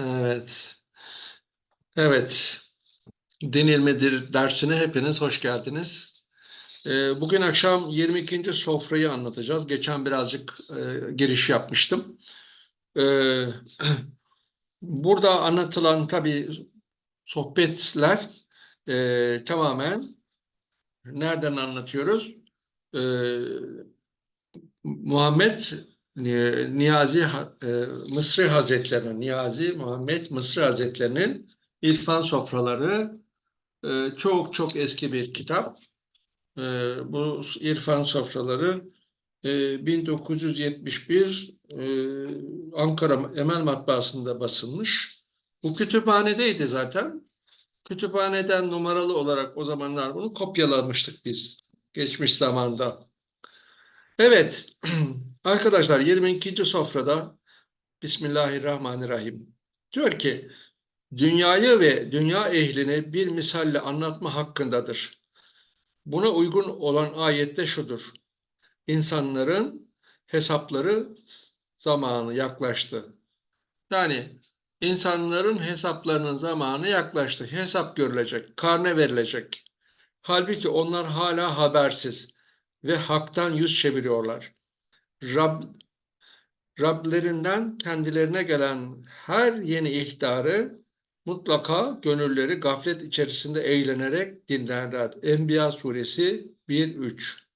Evet. Evet. Din ilmidir dersine hepiniz hoş geldiniz. Ee, Bugün akşam 22. sofrayı anlatacağız. Geçen birazcık e, giriş yapmıştım. Ee, Burada anlatılan tabii sohbetler e, tamamen nereden anlatıyoruz? Ee, Muhammed Niyazi e, Mısri Hazretleri'nin, Niyazi Muhammed Mısri Hazretleri'nin İrfan Sofraları e, çok çok eski bir kitap. E, Bu İrfan Sofraları e, 1971 e, Ankara Emel Matbaası'nda basılmış. Bu kütüphanedeydi zaten. Kütüphaneden numaralı olarak o zamanlar bunu kopyalamıştık biz geçmiş zamanda. Evet, arkadaşlar 22. sofrada Bismillahirrahmanirrahim. Diyor ki, dünyayı ve dünya ehlini bir misalle anlatma hakkındadır. Buna uygun olan ayette şudur. İnsanların hesapları zamanı yaklaştı. Yani insanların hesaplarının zamanı yaklaştı. Hesap görülecek, karne verilecek. Halbuki onlar hala habersiz ve haktan yüz çeviriyorlar. Rab, Rablerinden kendilerine gelen her yeni ihtarı mutlaka gönülleri gaflet içerisinde eğlenerek dinlerler. Enbiya suresi 1-3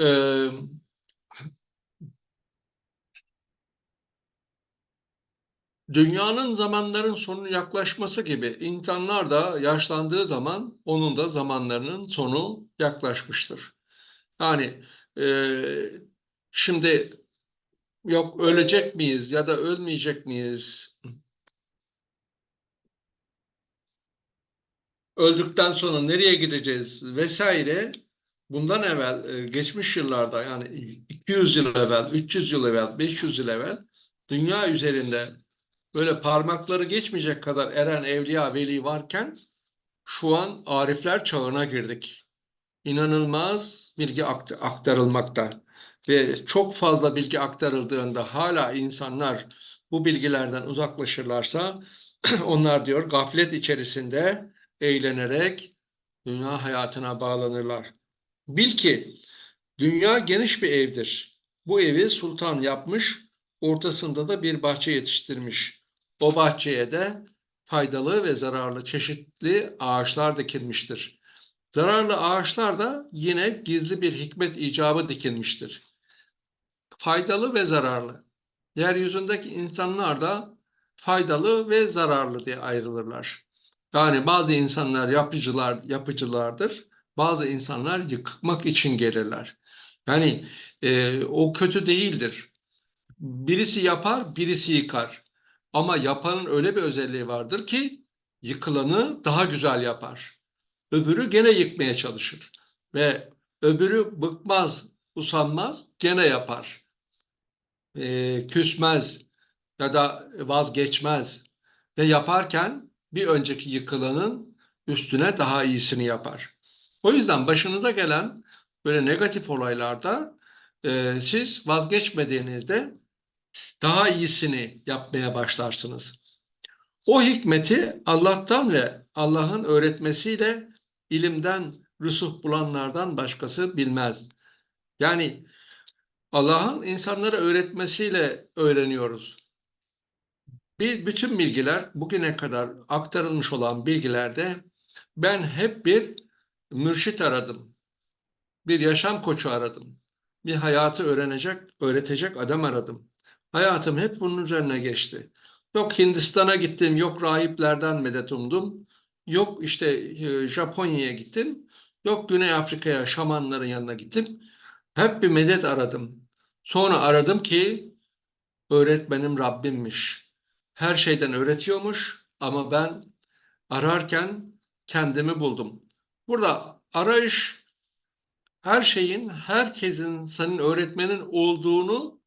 Ee, dünyanın zamanların sonu yaklaşması gibi insanlar da yaşlandığı zaman onun da zamanlarının sonu yaklaşmıştır. Yani e, şimdi yok ölecek miyiz ya da ölmeyecek miyiz? Öldükten sonra nereye gideceğiz vesaire bundan evvel e, geçmiş yıllarda yani 200 yıl evvel, 300 yıl evvel, 500 yıl evvel dünya üzerinde böyle parmakları geçmeyecek kadar eren evliya veli varken şu an arifler çağına girdik. İnanılmaz bilgi akt- aktarılmakta ve çok fazla bilgi aktarıldığında hala insanlar bu bilgilerden uzaklaşırlarsa onlar diyor gaflet içerisinde eğlenerek dünya hayatına bağlanırlar. Bil ki dünya geniş bir evdir. Bu evi sultan yapmış, ortasında da bir bahçe yetiştirmiş. O bahçeye de faydalı ve zararlı çeşitli ağaçlar dikilmiştir. Zararlı ağaçlar da yine gizli bir hikmet icabı dikilmiştir. Faydalı ve zararlı. Yeryüzündeki insanlar da faydalı ve zararlı diye ayrılırlar. Yani bazı insanlar yapıcılar, yapıcılardır. Bazı insanlar yıkmak için gelirler. Yani e, o kötü değildir. Birisi yapar, birisi yıkar. Ama yapanın öyle bir özelliği vardır ki yıkılanı daha güzel yapar. Öbürü gene yıkmaya çalışır. Ve öbürü bıkmaz, usanmaz, gene yapar. E, küsmez ya da vazgeçmez. Ve yaparken bir önceki yıkılanın üstüne daha iyisini yapar. O yüzden başınıza gelen böyle negatif olaylarda e, siz vazgeçmediğinizde daha iyisini yapmaya başlarsınız. O hikmeti Allah'tan ve Allah'ın öğretmesiyle ilimden rüsuh bulanlardan başkası bilmez. Yani Allah'ın insanlara öğretmesiyle öğreniyoruz. Bir, bütün bilgiler bugüne kadar aktarılmış olan bilgilerde ben hep bir mürşit aradım. Bir yaşam koçu aradım. Bir hayatı öğrenecek, öğretecek adam aradım. Hayatım hep bunun üzerine geçti. Yok Hindistan'a gittim, yok rahiplerden medet umdum. Yok işte e, Japonya'ya gittim. Yok Güney Afrika'ya şamanların yanına gittim. Hep bir medet aradım. Sonra aradım ki öğretmenim Rabbimmiş. Her şeyden öğretiyormuş ama ben ararken kendimi buldum. Burada arayış her şeyin, herkesin senin öğretmenin olduğunu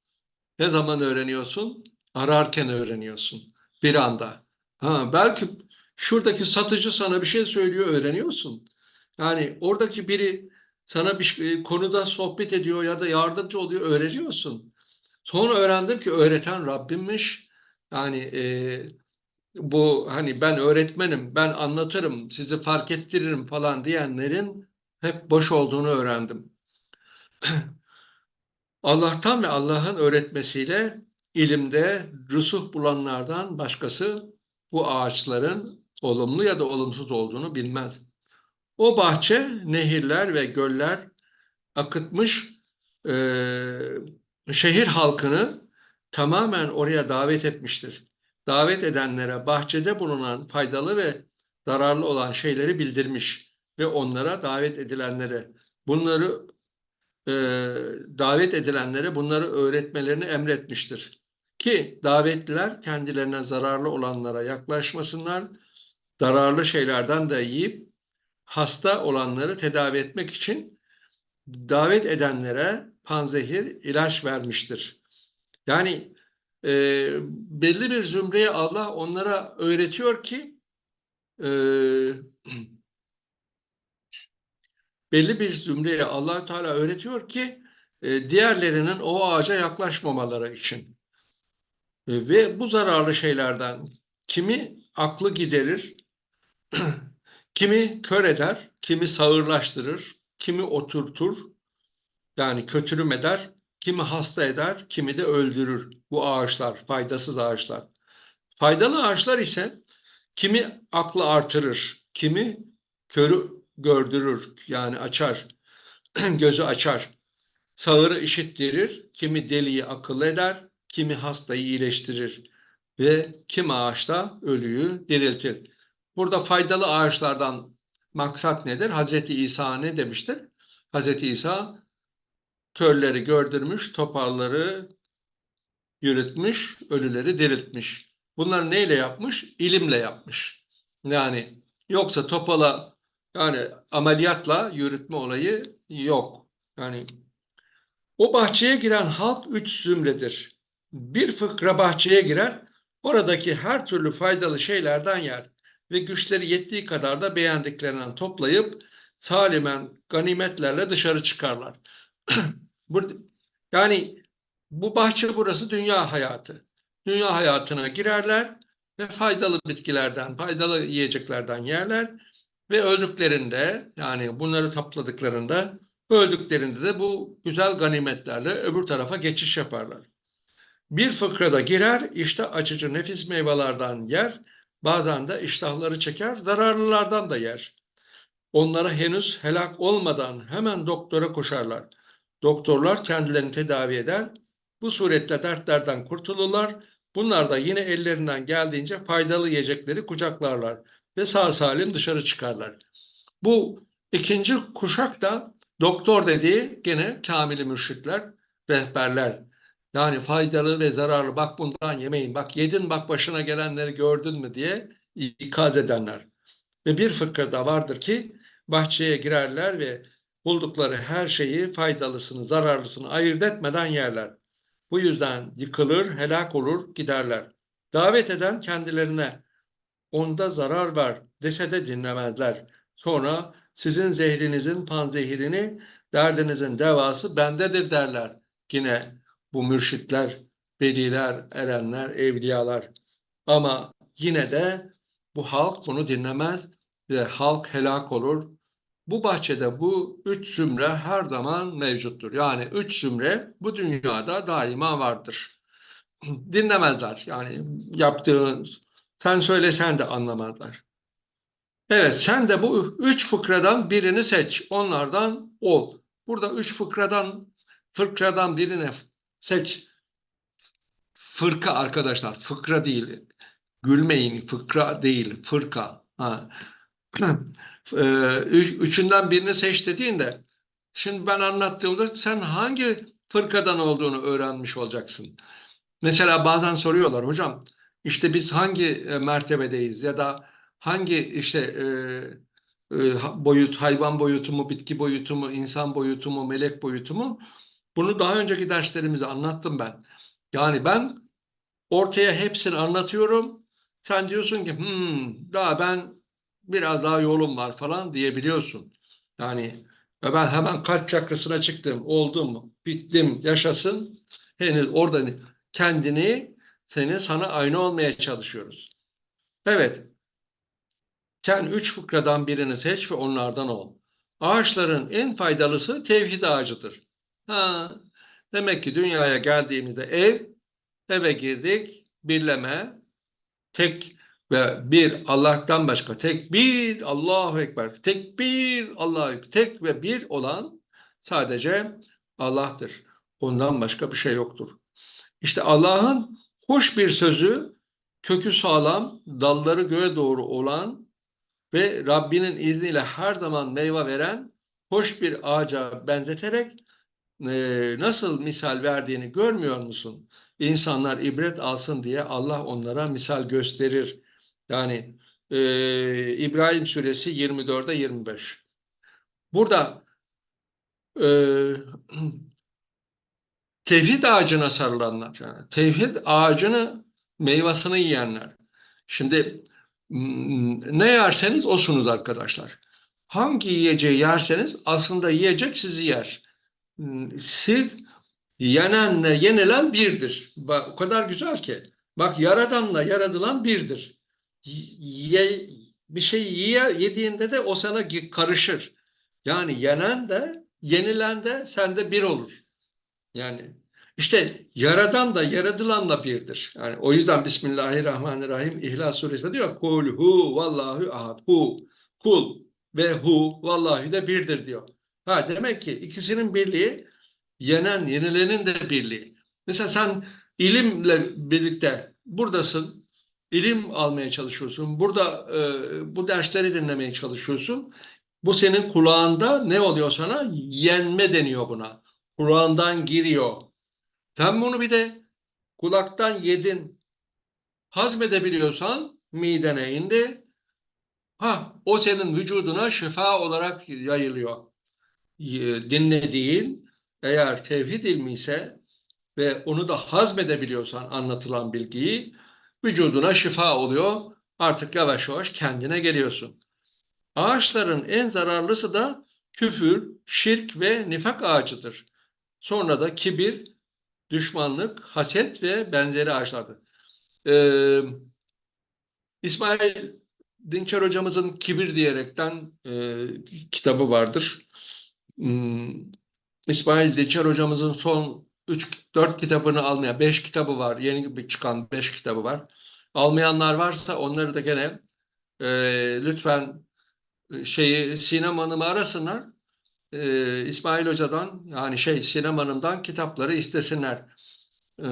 ne zaman öğreniyorsun? Ararken öğreniyorsun. Bir anda. Ha, belki şuradaki satıcı sana bir şey söylüyor, öğreniyorsun. Yani oradaki biri sana bir şey- konuda sohbet ediyor ya da yardımcı oluyor, öğreniyorsun. Sonra öğrendim ki öğreten Rabbimmiş Yani e, bu hani ben öğretmenim, ben anlatırım, sizi fark ettiririm falan diyenlerin hep boş olduğunu öğrendim. Allah'tan ve Allah'ın öğretmesiyle ilimde rüsuh bulanlardan başkası bu ağaçların olumlu ya da olumsuz olduğunu bilmez. O bahçe nehirler ve göller akıtmış eee, şehir halkını tamamen oraya davet etmiştir. Davet edenlere bahçede bulunan faydalı ve zararlı olan şeyleri bildirmiş ve onlara davet edilenlere bunları eee, davet edilenlere bunları öğretmelerini emretmiştir. Ki davetliler kendilerine zararlı olanlara yaklaşmasınlar, zararlı şeylerden de yiyip hasta olanları tedavi etmek için davet edenlere panzehir ilaç vermiştir. Yani e, belli bir zümreye Allah onlara öğretiyor ki e, belli bir zümreye allah Teala öğretiyor ki e, diğerlerinin o ağaca yaklaşmamaları için. E, ve bu zararlı şeylerden kimi aklı giderir, kimi kör eder, kimi sağırlaştırır, kimi oturtur, yani kötürüm eder, kimi hasta eder, kimi de öldürür. Bu ağaçlar, faydasız ağaçlar. Faydalı ağaçlar ise kimi aklı artırır, kimi körü gördürür, yani açar, gözü açar. Sağırı işittirir, kimi deliyi akıl eder, kimi hastayı iyileştirir ve kim ağaçta ölüyü diriltir. Burada faydalı ağaçlardan maksat nedir? Hazreti İsa ne demiştir? Hazreti İsa körleri gördürmüş, topalları yürütmüş, ölüleri diriltmiş. Bunları neyle yapmış? İlimle yapmış. Yani yoksa topala yani ameliyatla yürütme olayı yok. Yani o bahçeye giren halk üç zümredir. Bir fıkra bahçeye girer, oradaki her türlü faydalı şeylerden yer ve güçleri yettiği kadar da beğendiklerinden toplayıp salimen ganimetlerle dışarı çıkarlar. Yani bu bahçe burası dünya hayatı. Dünya hayatına girerler ve faydalı bitkilerden, faydalı yiyeceklerden yerler ve öldüklerinde yani bunları topladıklarında öldüklerinde de bu güzel ganimetlerle öbür tarafa geçiş yaparlar. Bir fıkrada girer, işte açıcı nefis meyvelerden yer, bazen de iştahları çeker, zararlılardan da yer. Onlara henüz helak olmadan hemen doktora koşarlar. Doktorlar kendilerini tedavi eder. Bu suretle dertlerden kurtulurlar. Bunlar da yine ellerinden geldiğince faydalı yiyecekleri kucaklarlar ve sağ salim dışarı çıkarlar. Bu ikinci kuşak da doktor dediği gene kamili mürşitler, rehberler. Yani faydalı ve zararlı bak bundan yemeyin, bak yedin bak başına gelenleri gördün mü diye ikaz edenler. Ve bir fıkrada vardır ki bahçeye girerler ve buldukları her şeyi faydalısını, zararlısını ayırt etmeden yerler. Bu yüzden yıkılır, helak olur, giderler. Davet eden kendilerine onda zarar var dese de dinlemezler. Sonra sizin zehrinizin panzehirini, derdinizin devası bendedir derler. Yine bu mürşitler, veliler, erenler, evliyalar. Ama yine de bu halk bunu dinlemez ve halk helak olur. Bu bahçede bu üç zümre her zaman mevcuttur. Yani üç zümre bu dünyada daima vardır. Dinlemezler. Yani yaptığın, sen söylesen de anlamazlar. Evet sen de bu üç fıkradan birini seç. Onlardan ol. Burada üç fıkradan fıkradan birini seç. Fırka arkadaşlar. Fıkra değil. Gülmeyin. Fıkra değil. Fırka. Ha. Ee, üçünden birini seç dediğinde şimdi ben anlattığımda sen hangi fırkadan olduğunu öğrenmiş olacaksın. Mesela bazen soruyorlar hocam işte biz hangi e, mertebedeyiz ya da hangi işte e, e, boyut hayvan boyutu mu bitki boyutu mu insan boyutu mu melek boyutu mu bunu daha önceki derslerimizde anlattım ben. Yani ben ortaya hepsini anlatıyorum. Sen diyorsun ki hmm, daha ben biraz daha yolum var falan diyebiliyorsun. Yani ben hemen kalp çakrasına çıktım, oldum, bittim, yaşasın. Henüz orada kendini seni sana aynı olmaya çalışıyoruz. Evet. Sen üç fıkradan birini seç ve onlardan ol. Ağaçların en faydalısı tevhid ağacıdır. Ha, demek ki dünyaya geldiğimizde ev, eve girdik, birleme, tek ve bir Allah'tan başka tek bir Allahu Ekber. Tek bir Allahu. Tek ve bir olan sadece Allah'tır. Ondan başka bir şey yoktur. İşte Allah'ın hoş bir sözü, kökü sağlam, dalları göğe doğru olan ve Rabbinin izniyle her zaman meyve veren hoş bir ağaca benzeterek nasıl misal verdiğini görmüyor musun? İnsanlar ibret alsın diye Allah onlara misal gösterir. Yani e, İbrahim suresi 24'e 25. Burada e, tevhid ağacına sarılanlar, yani tevhid ağacını meyvasını yiyenler. Şimdi m, ne yerseniz osunuz arkadaşlar. Hangi yiyeceği yerseniz aslında yiyecek sizi yer. M, Siz yenenle yenilen birdir. Bak, o kadar güzel ki. Bak yaradanla yaradılan birdir. Ye, bir şey yiye, yediğinde de o sana karışır. Yani yenen de yenilen de sende bir olur. Yani işte yaradan da yaradılanla birdir. Yani o yüzden Bismillahirrahmanirrahim İhlas Suresi'nde diyor kul hu vallahu ahad hu kul ve hu vallahi de birdir diyor. Ha demek ki ikisinin birliği yenen yenilenin de birliği. Mesela sen ilimle birlikte buradasın. ilim almaya çalışıyorsun. Burada e, bu dersleri dinlemeye çalışıyorsun. Bu senin kulağında ne oluyor sana? Yenme deniyor buna. Kulağından giriyor. Sen bunu bir de kulaktan yedin. Hazmedebiliyorsan midene indi. Ha, o senin vücuduna şifa olarak yayılıyor. Y- Dinlediğin eğer tevhid ilmi ise ve onu da hazmedebiliyorsan anlatılan bilgiyi vücuduna şifa oluyor. Artık yavaş yavaş kendine geliyorsun. Ağaçların en zararlısı da küfür, şirk ve nifak ağacıdır. Sonra da kibir, düşmanlık, haset ve benzeri ağaçlardır. Ee, İsmail Dinçer hocamızın Kibir diyerekten e, kitabı vardır. Hmm, İsmail Dinçer hocamızın son 3-4 kitabını almaya, 5 kitabı var. Yeni bir çıkan 5 kitabı var. Almayanlar varsa onları da gene e, lütfen e, şeyi Sinem Hanım'ı arasınlar. E, İsmail Hoca'dan yani şey Sinem Hanım'dan kitapları istesinler. E,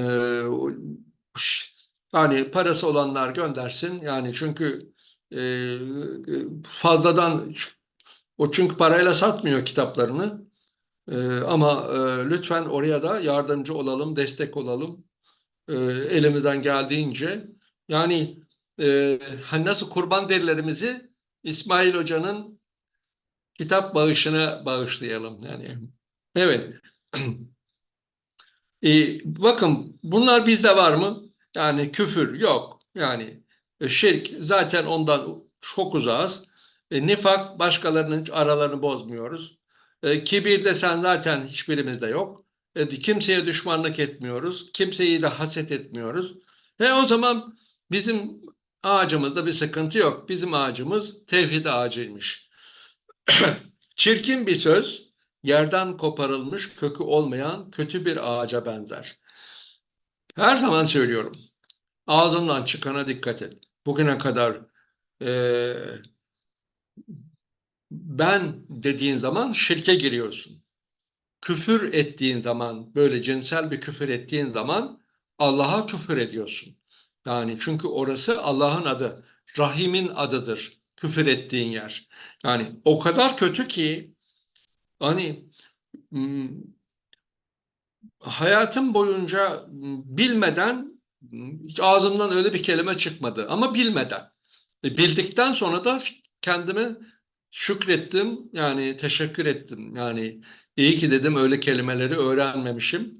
yani parası olanlar göndersin. Yani çünkü e, fazladan o çünkü parayla satmıyor kitaplarını. E, ama e, lütfen oraya da yardımcı olalım, destek olalım. E, elimizden geldiğince. Yani e, hani nasıl kurban derilerimizi İsmail Hoca'nın kitap bağışlayalım. Yani evet. E, bakın bunlar bizde var mı? Yani küfür yok. Yani e, şirk zaten ondan çok uzağız. E, nifak başkalarının aralarını bozmuyoruz. E, kibir desen zaten hiçbirimizde yok. E, kimseye düşmanlık etmiyoruz. Kimseyi de haset etmiyoruz. E, o zaman bizim ağacımızda bir sıkıntı yok. Bizim ağacımız tevhid ağacıymış. Çirkin bir söz yerden koparılmış kökü olmayan kötü bir ağaca benzer. Her zaman söylüyorum. Ağzından çıkana dikkat et. Bugüne kadar eee, ben dediğin zaman şirke giriyorsun. Küfür ettiğin zaman, böyle cinsel bir küfür ettiğin zaman Allah'a küfür ediyorsun. Yani çünkü orası Allah'ın adı, Rahim'in adıdır küfür ettiğin yer. Yani o kadar kötü ki hani hayatım boyunca bilmeden hiç ağzımdan öyle bir kelime çıkmadı ama bilmeden. E, Bildikten sonra da kendimi şükrettim yani teşekkür ettim. Yani iyi ki dedim öyle kelimeleri öğrenmemişim.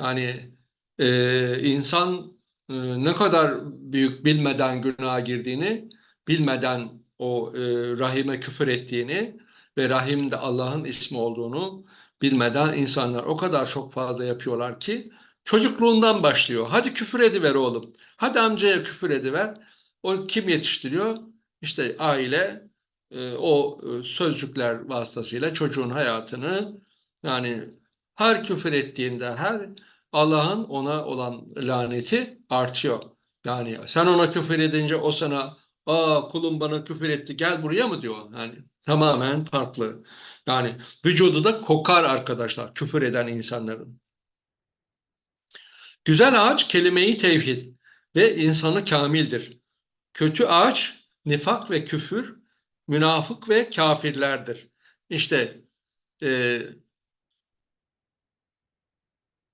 Yani e, insan e, ne kadar büyük bilmeden günaha girdiğini, bilmeden o e, rahime küfür ettiğini ve rahim de Allah'ın ismi olduğunu bilmeden insanlar o kadar çok fazla yapıyorlar ki Çocukluğundan başlıyor. Hadi küfür ediver oğlum. Hadi amcaya küfür ediver. O kim yetiştiriyor? İşte aile e, o e, sözcükler vasıtasıyla çocuğun hayatını yani her küfür ettiğinde her Allah'ın ona olan laneti artıyor. Yani sen ona küfür edince o sana aa kulum bana küfür etti gel buraya mı diyor. Yani tamamen farklı. Yani vücudu da kokar arkadaşlar küfür eden insanların. Güzel ağaç kelimeyi tevhid ve insanı kamildir. Kötü ağaç nifak ve küfür, münafık ve kafirlerdir. İşte e,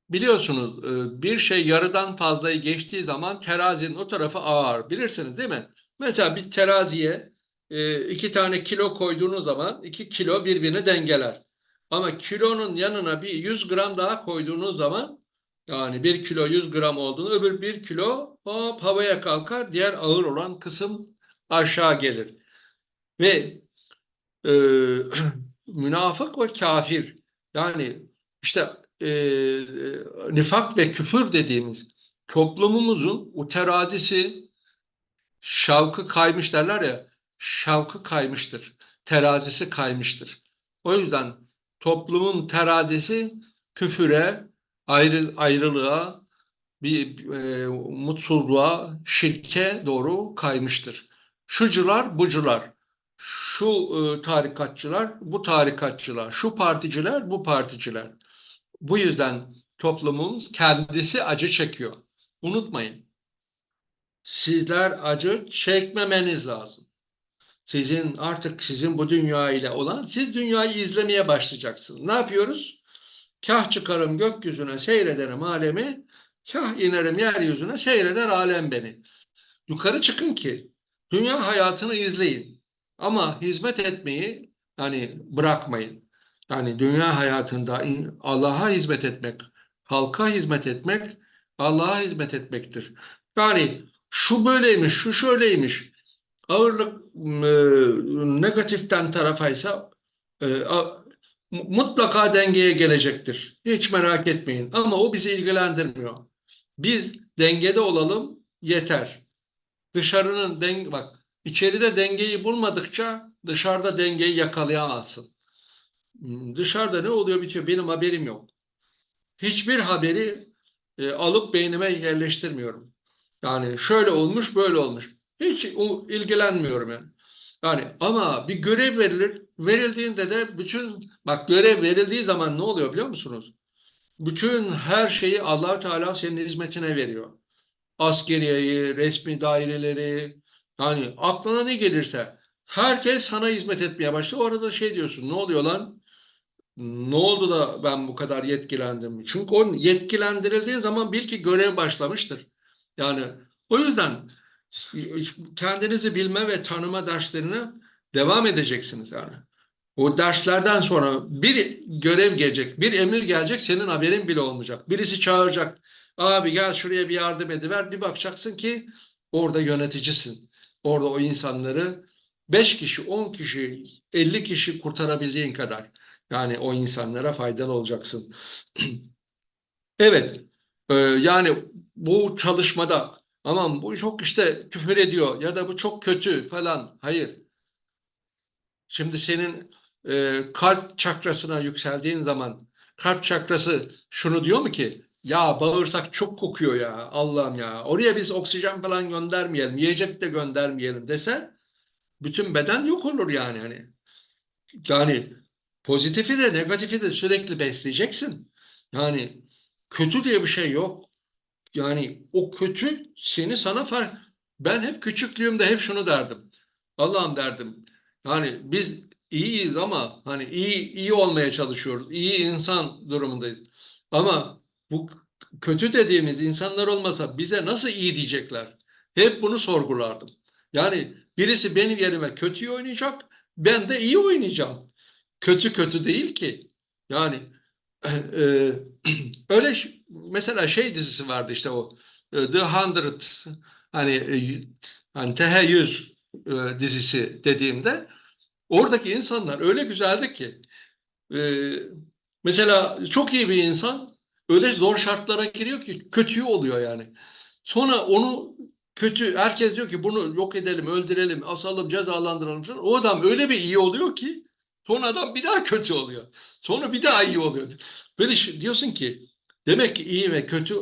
biliyorsunuz e, bir şey yarıdan fazlayı geçtiği zaman terazinin o tarafı ağır. Bilirsiniz değil mi? Mesela bir teraziye e, iki tane kilo koyduğunuz zaman iki kilo birbirini dengeler. Ama kilonun yanına bir 100 gram daha koyduğunuz zaman yani bir kilo 100 gram olduğunu öbür bir kilo hop havaya kalkar. Diğer ağır olan kısım aşağı gelir. Ve e, münafık ve kafir yani işte e, nifak ve küfür dediğimiz toplumumuzun o terazisi şavkı kaymış derler ya şavkı kaymıştır. Terazisi kaymıştır. O yüzden toplumun terazisi küfüre, ayrı, ayrılığa, bir e, mutsuzluğa, şirke doğru kaymıştır. Şucular, bucular, şu e, tarikatçılar, bu tarikatçılar, şu particiler, bu particiler. Bu yüzden toplumumuz kendisi acı çekiyor. Unutmayın. Sizler acı çekmemeniz lazım. Sizin artık sizin bu dünya ile olan siz dünyayı izlemeye başlayacaksınız. Ne yapıyoruz? Kah çıkarım gökyüzüne seyrederim alemi, kah inerim yeryüzüne seyreder alem beni. Yukarı çıkın ki dünya hayatını izleyin. Ama hizmet etmeyi yani bırakmayın. Yani dünya hayatında Allah'a hizmet etmek, halka hizmet etmek, Allah'a hizmet etmektir. Yani şu böyleymiş, şu şöyleymiş. Ağırlık e, negatiften tarafaysa e, mutlaka dengeye gelecektir. Hiç merak etmeyin. Ama o bizi ilgilendirmiyor. Biz dengede olalım yeter. Dışarının denge bak içeride dengeyi bulmadıkça dışarıda dengeyi yakalayamazsın. Hmm, dışarıda ne oluyor bitiyor benim haberim yok. Hiçbir haberi e, alıp beynime yerleştirmiyorum. Yani şöyle olmuş böyle olmuş. Hiç ilgilenmiyorum yani. Yani ama bir görev verilir. Verildiğinde de bütün bak görev verildiği zaman ne oluyor biliyor musunuz? Bütün her şeyi allah Teala senin hizmetine veriyor. Askeriyeyi, resmi daireleri, yani aklına ne gelirse herkes sana hizmet etmeye başlıyor. Orada şey diyorsun ne oluyor lan? Ne oldu da ben bu kadar yetkilendim? Çünkü o yetkilendirildiği zaman bil ki görev başlamıştır. Yani o yüzden kendinizi bilme ve tanıma derslerine devam edeceksiniz yani. O derslerden sonra bir görev gelecek, bir emir gelecek, senin haberin bile olmayacak. Birisi çağıracak, abi gel şuraya bir yardım ediver. Bir bakacaksın ki orada yöneticisin. Orada o insanları 5 kişi, 10 kişi, 50 kişi kurtarabildiğin kadar. Yani o insanlara faydalı olacaksın. evet, e, yani bu çalışmada aman bu çok işte küfür ediyor ya da bu çok kötü falan. Hayır. Şimdi senin e, kalp çakrasına yükseldiğin zaman kalp çakrası şunu diyor mu ki ya bağırsak çok kokuyor ya Allah'ım ya oraya biz oksijen falan göndermeyelim yiyecek de göndermeyelim dese bütün beden yok olur yani hani. Yani pozitifi de negatifi de sürekli besleyeceksin. Yani kötü diye bir şey yok. Yani o kötü seni sana fark. Ben hep küçüklüğümde hep şunu derdim. Allah'ım derdim. Yani biz iyiyiz ama hani iyi iyi olmaya çalışıyoruz. İyi insan durumundayız. Ama bu kötü dediğimiz insanlar olmasa bize nasıl iyi diyecekler? Hep bunu sorgulardım. Yani birisi benim yerime kötüyü oynayacak, ben de iyi oynayacağım. Kötü kötü değil ki. Yani e, öyle mesela şey dizisi vardı işte o e, The Hundred hani e, hani TH100 e, dizisi dediğimde oradaki insanlar öyle güzeldi ki mesela çok iyi bir insan öyle zor şartlara giriyor ki kötüyü oluyor yani. Sonra onu kötü herkes diyor ki bunu yok edelim, öldürelim, asalım, cezalandıralım falan. O adam öyle bir iyi oluyor ki sonra adam bir daha kötü oluyor. Sonra bir daha iyi oluyor. Böyle şey- diyorsun ki demek ki iyi ve kötü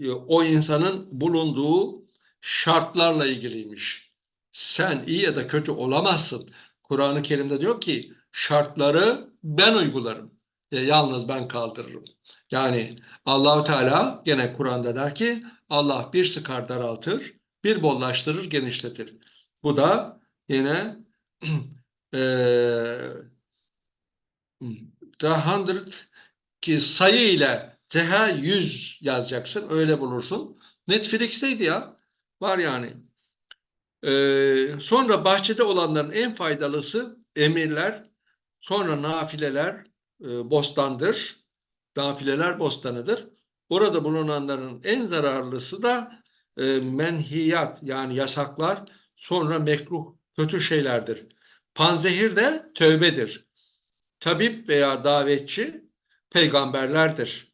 e, o insanın bulunduğu şartlarla ilgiliymiş. Sen iyi ya da kötü olamazsın. Kur'an-ı Kerim'de diyor ki şartları ben uygularım. E, yalnız ben kaldırırım. Yani Allahu Teala gene Kur'an'da der ki Allah bir sıkar daraltır, bir bollaştırır genişletir. Bu da yine eee the hundred ki sayı ile TH 100 yazacaksın. Öyle bulursun. Netflix'teydi ya. Var yani. Ee, sonra bahçede olanların en faydalısı emirler, sonra nafileler e, bostandır. Nafileler bostanıdır. Orada bulunanların en zararlısı da e, menhiyat yani yasaklar, sonra mekruh kötü şeylerdir. Panzehir de tövbedir. Tabip veya davetçi peygamberlerdir.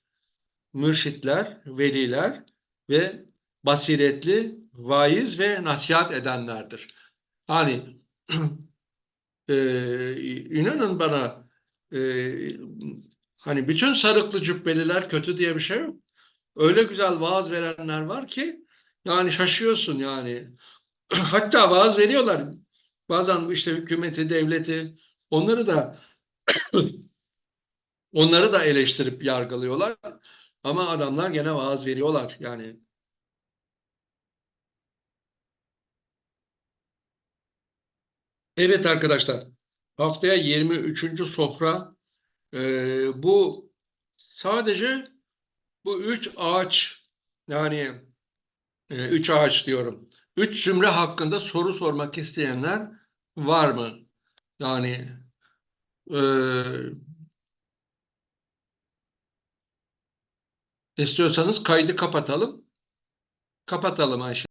Mürşitler, veliler ve basiretli, vaiz ve nasihat edenlerdir. Hani e, inanın bana e, hani bütün sarıklı cübbeliler kötü diye bir şey yok. Öyle güzel vaaz verenler var ki yani şaşıyorsun yani. Hatta vaaz veriyorlar. Bazen işte hükümeti, devleti onları da onları da eleştirip yargılıyorlar. Ama adamlar gene vaaz veriyorlar yani. Evet arkadaşlar, haftaya 23. sofra. Ee, bu sadece bu üç ağaç yani e, üç ağaç diyorum. Üç zümre hakkında soru sormak isteyenler var mı? Yani e, istiyorsanız kaydı kapatalım. Kapatalım Ayşe.